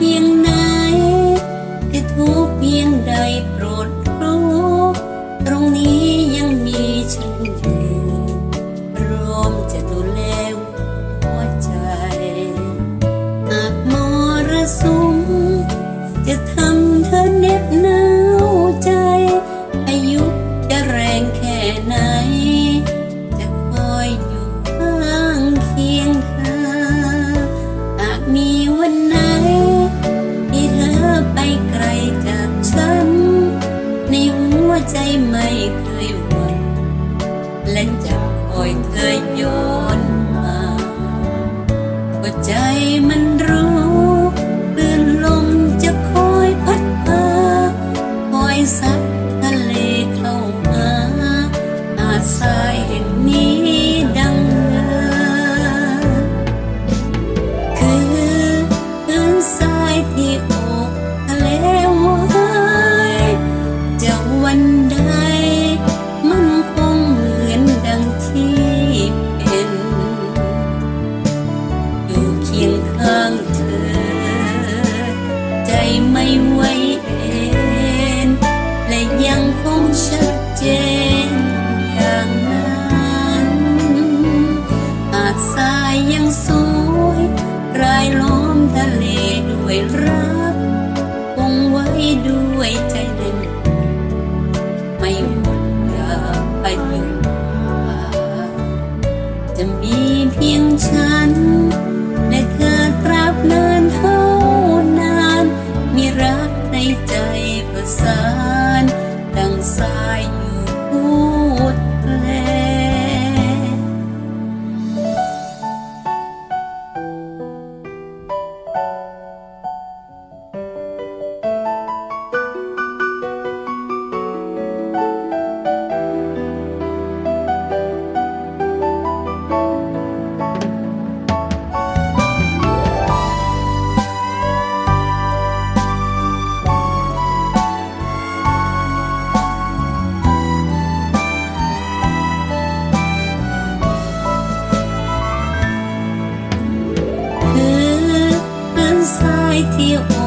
เพียงไหนจะทุกเพียงใดโปรดรู้ ตรงนี้ยังมีฉันอยู่ร้อมจะดูแลหัวใจหากมรสุมจะทำเธอเน็บหนาวใจ อายุจะแรงแค่ไหน คอยเธอย้อนมาว่าใจมันรู้คลื่นลมจะคอยพัดพาคอยซัดทะเลเข้ามาหาดทรายแห่งนี้ดังเดิมคือพื้นทรายที่โอบทะเลไว้จะวันางเธอ ใจไม่ไหวเองและยังคงชัดเจนอย่างนั้นหาดทรายยังสวยรายล้อมทะเลด้วยรักคงไว้ด้วยใจเด่นไม่หมดยาพายุจะมีเพียงฉัน นทร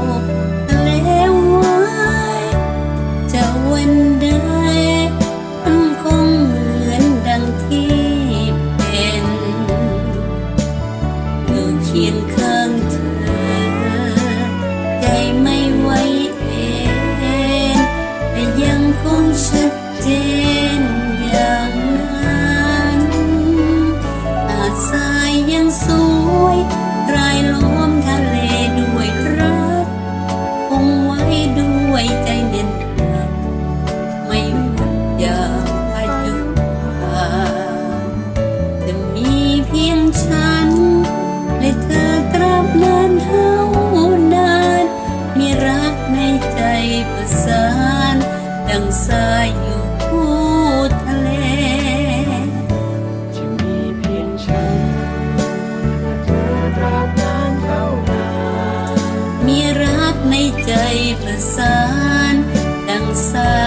เด่นหนักไม่หมดยามพายุผ่านจะมีเพียงฉัน และเธอตราบนานเท่านาน มีรักในใจประสาน ดังสายอยู่คู่ทะเลจะมีเพียงฉันและเธอตราบนานเท่านานมีรักในใจประสาน ดังสา